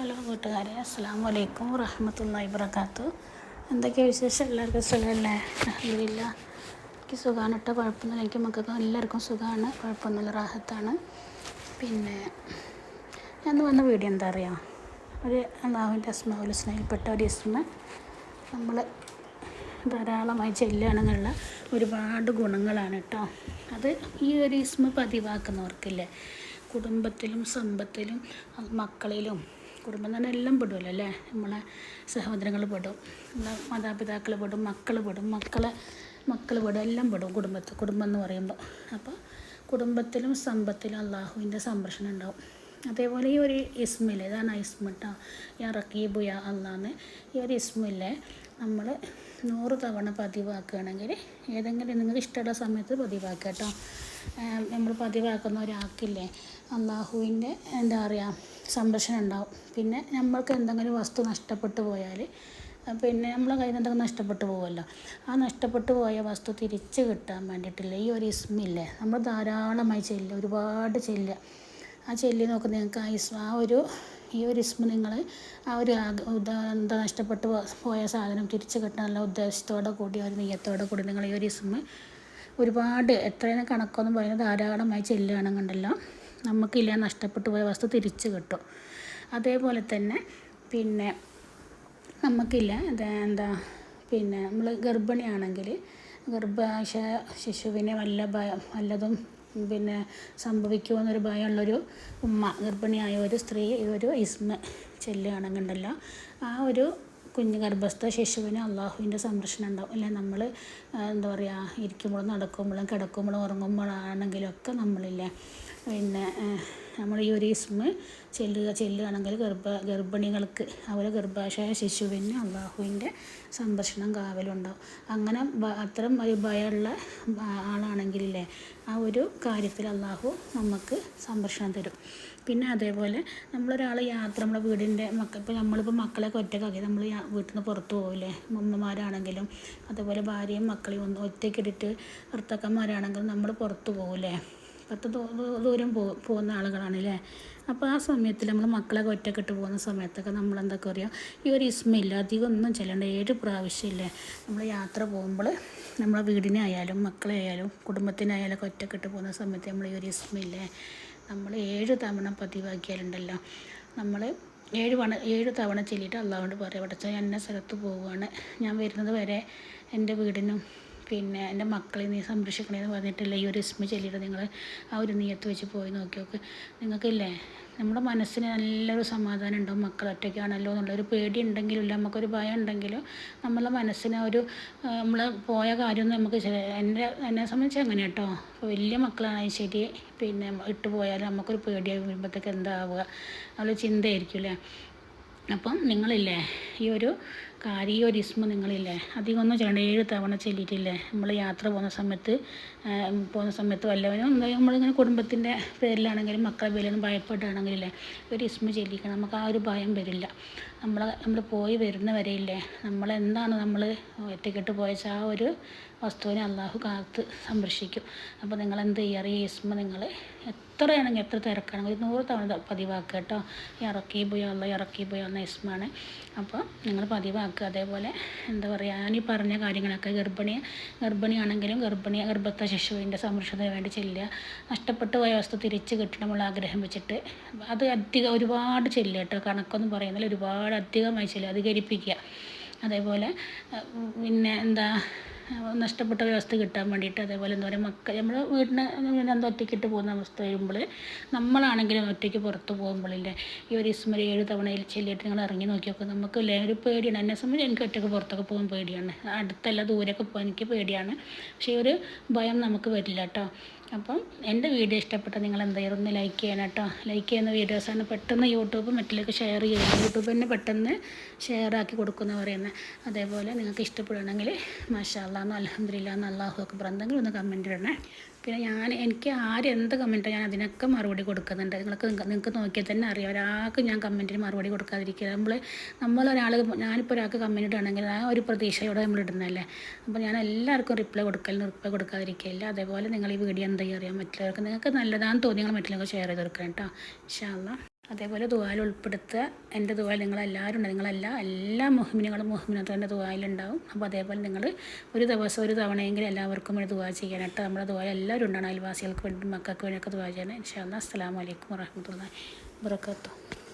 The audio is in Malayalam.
ഹലോ കൂട്ടുകാരെ അസ്സാം വലൈക്കും റഹമത്തല്ലാ ഇബ്രക്കാത്തു എന്തൊക്കെ വിശേഷം? എല്ലാവർക്കും സുഖമല്ലേ? അലഹമില്ല എനിക്ക് സുഖമാണ് കേട്ടോ കുഴപ്പമൊന്നുമില്ല. എനിക്ക് മക്കൾക്ക് എല്ലാവർക്കും സുഖമാണ് കുഴപ്പമൊന്നുമില്ല റാഹത്താണ്. പിന്നെ ഞാൻ വന്ന വീഡിയോ എന്താ അറിയാം? ഒരു അള്ളാഹുവിന്റെ അസ്മാവുൽ സ്നേഹിൽപ്പെട്ട ഒരു ഇസ്മ. നമ്മൾ ധാരാളമായി ചെല്ലുകയാണെന്നുള്ള ഒരുപാട് ഗുണങ്ങളാണ് കേട്ടോ. അത് ഈ ഒരു ഇസ്മ പതിവാക്കുന്നവർക്കില്ലേ? കുടുംബത്തിലും സമ്പത്തിലും മക്കളിലും കുടുംബം തന്നെ എല്ലാം പെടുമല്ലോ അല്ലേ? നമ്മളെ സഹോദരങ്ങൾ പെടും മാതാപിതാക്കൾ പെടും മക്കൾ പെടും മക്കളെ മക്കൾ പെടും എല്ലാം പെടും കുടുംബത്തിൽ കുടുംബം എന്ന് പറയുമ്പോൾ അപ്പോൾ കുടുംബത്തിലും സമ്പത്തിലും അള്ളാഹുവിന്റെ സംരക്ഷണം ഉണ്ടാവും. അതേപോലെ ഈ ഒരു ഇസ്മില്ലേ ഇതാണ് ഇസ്മ കേട്ടോ യാ റക്കീബു യാ അള്ളാന്ന് ഈ ഒരു ഇസ്മില്ലേ നമ്മൾ നൂറ് തവണ പതിവാക്കുകയാണെങ്കിൽ ഏതെങ്കിലും നിങ്ങൾക്ക് ഇഷ്ടമുള്ള സമയത്ത് പതിവാക്കുക കേട്ടോ. നമ്മൾ പതിവാക്കുന്ന ഒരാൾക്കില്ലേ അള്ളാഹുവിന്റെ എന്താ പറയുക സംരക്ഷണം ഉണ്ടാവും. പിന്നെ നമ്മൾക്ക് എന്തെങ്കിലും വസ്തു നഷ്ടപ്പെട്ടു പോയാൽ പിന്നെ നമ്മളെ കയ്യിൽ നിന്ന് എന്തെങ്കിലും നഷ്ടപ്പെട്ടു പോകുമല്ലോ. ആ നഷ്ടപ്പെട്ടു പോയ വസ്തു തിരിച്ച് കിട്ടാൻ വേണ്ടിയിട്ടില്ല ഈ ഒരു ഇസ്മില്ലേ നമ്മൾ ധാരാളമായി ചെല്ലുക ഒരുപാട് ചെല്ലുക. ആ ചെല്ലി നോക്കുന്ന നിങ്ങൾക്ക് ആ ഇസ്മ ആ ഒരു ഈ ഒരു ഇസ്മ നിങ്ങൾ ആ ഒരു എന്താ നഷ്ടപ്പെട്ടു പോയ സാധനം തിരിച്ചു കിട്ടാനുള്ള ഉദ്ദേശത്തോടെ കൂടി ഒരു നെയ്യത്തോടെ കൂടി നിങ്ങൾ ഈ ഒരു ഇസ്മ ഒരുപാട് എത്രയാണ് കണക്കൊന്നും പറയുന്നത് ധാരാളമായി ചെല്ലുകയാണെന്നുണ്ടല്ലോ നമുക്കില്ല നഷ്ടപ്പെട്ടു പോയ വസ്തു തിരിച്ചു കിട്ടും. അതേപോലെ തന്നെ പിന്നെ നമുക്കില്ല എന്താ പിന്നെ നമ്മൾ ഗർഭിണിയാണെങ്കിൽ ഗർഭാശയ ശിശുവിനെ വല്ല ഭയം വല്ലതും പിന്നെ സംഭവിക്കുമെന്നൊരു ഭയമുള്ളൊരു ഉമ്മ ഗർഭിണിയായ ഒരു സ്ത്രീ ഒരു ഇസ്മ ചെല്ലുകയാണെന്നുണ്ടല്ലോ. ആ ഒരു കുഞ്ഞ് ഗർഭസ്ഥ ശിശുവിന് അള്ളാഹുവിന്റെ സംരക്ഷണം ഉണ്ടാവും. അല്ലെ? നമ്മൾ എന്താ പറയുക ഇരിക്കുമ്പോഴും നടക്കുമ്പോഴും കിടക്കുമ്പോഴും ഉറങ്ങുമ്പോഴാണെങ്കിലും ഒക്കെ നമ്മളില്ലേ? പിന്നെ നമ്മൾ ഈ ഒരു ഇസ്മ ചെല്ലുക ചെല്ലുകയാണെങ്കിൽ ഗർഭ ഗർഭിണികൾക്ക് അവരെ ഗർഭാശയ ശിശുവിന് അള്ളാഹുവിന്റെ സംരക്ഷണം കാവലുണ്ടാവും. അങ്ങനെ അത്തരം ഒരു ഭയമുള്ള ആളാണെങ്കിലേ ആ ഒരു കാര്യത്തിൽ അള്ളാഹു നമുക്ക് സംരക്ഷണം തരും. പിന്നെ അതേപോലെ നമ്മളൊരാൾ യാത്ര നമ്മുടെ വീടിന്റെ മക്ക ഇപ്പോൾ നമ്മളിപ്പോൾ മക്കളെയൊക്കെ ഒറ്റക്കാക്കി നമ്മൾ വീട്ടിൽ നിന്ന് പുറത്ത് പോകില്ലേ അമ്മമാരാണെങ്കിലും അതേപോലെ ഭാര്യയും മക്കളെയും ഒന്ന് ഒറ്റയ്ക്കിട്ടിട്ട് ഭർത്താക്കന്മാരാണെങ്കിലും നമ്മൾ പുറത്തു പോകില്ലേ പത്ത് ദൂരം പോ പോകുന്ന ആളുകളാണല്ലേ? അപ്പോൾ ആ സമയത്തിൽ നമ്മൾ മക്കളൊക്കെ ഒറ്റക്കെട്ട് പോകുന്ന സമയത്തൊക്കെ നമ്മൾ എന്തൊക്കെ പറയുക ഈ ഒരു ഇസ്മയില്ല അധികം ഒന്നും ചെല്ലണ്ട ഏഴ് പ്രാവശ്യമില്ലേ നമ്മൾ യാത്ര പോകുമ്പോൾ നമ്മളെ വീടിനായാലും മക്കളെയായാലും കുടുംബത്തിനായാലും ഒക്കെ ഒറ്റക്കെട്ട് പോകുന്ന സമയത്ത് നമ്മൾ ഈ ഒരു ഇസ്മയില്ലേ നമ്മൾ ഏഴ് തവണ പതിവാക്കിയാലുണ്ടല്ലോ. നമ്മൾ ഏഴ് വണ ഏഴ് തവണ ചെല്ലിയിട്ട് അള്ളാഹുകൊണ്ട് പറയാം പഠിച്ചാൽ എന്നെ സ്ഥലത്ത് പോവുകയാണ് ഞാൻ വരുന്നത് വരെ എന്റെ വീടിനും പിന്നെ എന്റെ മക്കളെ നീ സംരക്ഷിക്കണേന്ന് പറഞ്ഞിട്ടില്ല? ഈ ഒരു ഇസ്മ ചൊല്ലിയിട്ട് നിങ്ങൾ ആ ഒരു നീയത്ത് വെച്ച് പോയി നോക്കി നോക്ക് നിങ്ങൾക്കില്ലേ നമ്മുടെ മനസ്സിന് നല്ലൊരു സമാധാനം ഉണ്ടാവും മക്കൾ ഒറ്റയ്ക്കാണല്ലോ എന്നുള്ളൊരു പേടി ഉണ്ടെങ്കിലും ഇല്ല നമുക്കൊരു ഭയം ഉണ്ടെങ്കിലും നമ്മളെ മനസ്സിന് ഒരു നമ്മൾ പോയ കാര്യമൊന്നും നമുക്ക് എന്റെ എന്നെ സംബന്ധിച്ച് അങ്ങനെ കേട്ടോ. വലിയ മക്കളാണെങ്കിൽ ശരി. പിന്നെ ഇട്ട് പോയാൽ നമുക്കൊരു പേടിയായി വരുമ്പോഴത്തേക്ക് എന്താവുക? നമ്മൾ ചിന്തയായിരിക്കും അല്ലേ അപ്പം നിങ്ങളില്ലേ ഈ ഒരു കാര്യം ഒരു ഇസ്മ നിങ്ങളില്ലേ അധികം ഒന്നും ചെയ്യണ്ട ഏഴ് തവണ ചെല്ലിയിട്ടില്ലേ നമ്മൾ യാത്ര പോകുന്ന സമയത്ത് പോകുന്ന സമയത്ത് വല്ലവനും നമ്മളിങ്ങനെ കുടുംബത്തിന്റെ പേരിലാണെങ്കിലും മക്കളെ പേരിലൊന്നും ഇല്ലേ ഒരു ഇസ്മ ചെല്ലിക്കണം നമുക്ക് ആ ഒരു ഭയം വരില്ല. നമ്മൾ നമ്മൾ പോയി വരുന്ന വരെയില്ലേ നമ്മളെന്താണ് നമ്മൾ ഒറ്റക്കെട്ട് പോയച്ച ആ ഒരു വസ്തുവിനെ അള്ളാഹു കാത്ത് സംരക്ഷിക്കും. അപ്പോൾ നിങ്ങൾ എന്ത് ചെയ്യുക ഇസ്മ നിങ്ങൾ എത്രയാണെങ്കിൽ എത്ര തിരക്കാണെങ്കിൽ ഒരു നൂറ് തവണ പതിവാക്കുക കേട്ടോ. ഇറക്കി പോയി അല്ല ഇറക്കി പോയി എന്ന ഇസ്മാണ് അപ്പോൾ നിങ്ങൾ പതിവാക്കുക. അതേപോലെ എന്താ പറയുക ഞാൻ ഈ പറഞ്ഞ കാര്യങ്ങളൊക്കെ ഗർഭിണി ഗർഭിണിയാണെങ്കിലും ഗർഭിണി ഗർഭത്തെ ശിശുവിന്റെ സംരക്ഷണത്തിന് വേണ്ടി ചെല്ലുക. നഷ്ടപ്പെട്ടു പോയ വസ്തു തിരിച്ച് കിട്ടണമുള്ള ആഗ്രഹം വെച്ചിട്ട് അത് അധികം ഒരുപാട് ചെല്ലുക കേട്ടോ. കണക്കൊന്നും പറയുന്നില്ല. ഒരുപാട് അധികമായി അത് അധികരിപ്പിക്കുക അതേപോലെ പിന്നെ എന്താ നഷ്ടപ്പെട്ട വ്യവസ്ഥ കിട്ടാൻ വേണ്ടിയിട്ട് അതേപോലെ എന്താ പറയുക മക്കൾ നമ്മൾ വീട്ടിന് എന്താ ഒറ്റയ്ക്കിട്ട് പോകുന്ന അവസ്ഥ വരുമ്പോൾ നമ്മളാണെങ്കിലും ഒറ്റയ്ക്ക് പുറത്ത് പോകുമ്പോഴില്ലേ ഈ ഒരു ഇസ്മരി ഏഴ് തവണ ചെല്ലിയിട്ട് നിങ്ങൾ ഇറങ്ങി നോക്കിയൊക്കെ നമുക്ക് ഒരു പേടിയാണ്. എന്നെ സംബന്ധിച്ച് എനിക്ക് ഒറ്റയ്ക്ക് പുറത്തൊക്കെ പോകാൻ പേടിയാണ്. അടുത്തല്ല ദൂരൊക്കെ പോകാൻ എനിക്ക് പേടിയാണ്. പക്ഷേ ഈ ഒരു ഭയം നമുക്ക് വരില്ല കേട്ടോ. അപ്പം എന്റെ വീഡിയോ ഇഷ്ടപ്പെട്ട നിങ്ങൾ എന്തായാലും ഒന്ന് ലൈക്ക് ചെയ്യണം കേട്ടോ. ലൈക്ക് ചെയ്യുന്ന വീഡിയോസാണ് പെട്ടെന്ന് യൂട്യൂബ് മറ്റിലേക്ക് ഷെയർ ചെയ്യുന്നത് യൂട്യൂബ് തന്നെ പെട്ടെന്ന് ഷെയർ ആക്കി കൊടുക്കുന്ന പറയുന്നത്. അതേപോലെ നിങ്ങൾക്ക് ഇഷ്ടപ്പെടുകയാണെങ്കിൽ മാഷാ അല്ലാന്നോ അലഹമില്ലാന്നോ അള്ളാഹു അക്ബർ എന്തെങ്കിലും ഒന്ന് കമന്റ് ഇടണേ. പിന്നെ ഞാൻ എനിക്ക് ആരെന്ത് കമന്റാണ് ഞാൻ അതിനൊക്കെ മറുപടി കൊടുക്കുന്നുണ്ട്. നിങ്ങൾക്ക് നിങ്ങൾക്ക് നോക്കിയാൽ തന്നെ അറിയാം. ഒരാൾക്ക് ഞാൻ കമന്റിന് മറുപടി കൊടുക്കാതിരിക്കുക. നമ്മൾ നമ്മൾ നമ്മളൊരാൾ ഞാനിപ്പോൾ ഒരാൾക്ക് കമന്റ് ഇടുകയാണെങ്കിൽ ആ ഒരു പ്രതീക്ഷയോടെ നമ്മൾ ഇടുന്നതല്ലേ? അപ്പോൾ ഞാൻ എല്ലാവർക്കും റിപ്ലൈ കൊടുക്കലിന് റിപ്ലൈ കൊടുക്കാതിരിക്കില്ല അതേപോലെ നിങ്ങൾ ഈ വീഡിയോ എന്താ അറിയാൻ മറ്റുള്ളവർക്ക് നിങ്ങൾക്ക് നല്ലതാണെന്ന് തോന്നി നിങ്ങൾ മറ്റുള്ളവർക്ക് ഷെയർ ചെയ്ത് കൊടുക്കണം കേട്ടോ. ഇൻഷാ അതേപോലെ ദുബായിൽ ഉൾപ്പെടുത്തുക. എന്റെ ദുബായിൽ നിങ്ങളെല്ലാവരും ഉണ്ട്. നിങ്ങളെല്ലാ എല്ലാ മുഹമ്മിനുകളും മുഹമ്മിനത്തും എന്റെ ദുബായിലുണ്ടാവും അപ്പോൾ അതേപോലെ നിങ്ങൾ ഒരു ദിവസം ഒരു തവണയെങ്കിലും എല്ലാവർക്കും വേണ്ടി ദുവാ ചെയ്യാനായിട്ട് നമ്മുടെ ദുബായിൽ എല്ലാവരും ഉണ്ടാണ് അയൽവാസികൾക്ക് വേണ്ടി മക്കൾക്ക് വേണ്ടിയൊക്കെ ദുവാ ചെയ്യണം. ഇൻഷാ അല്ലാ അസ്സലാമു അലൈക്കും വറഹ്മത്തുള്ളാഹി വബറകാതുഹു.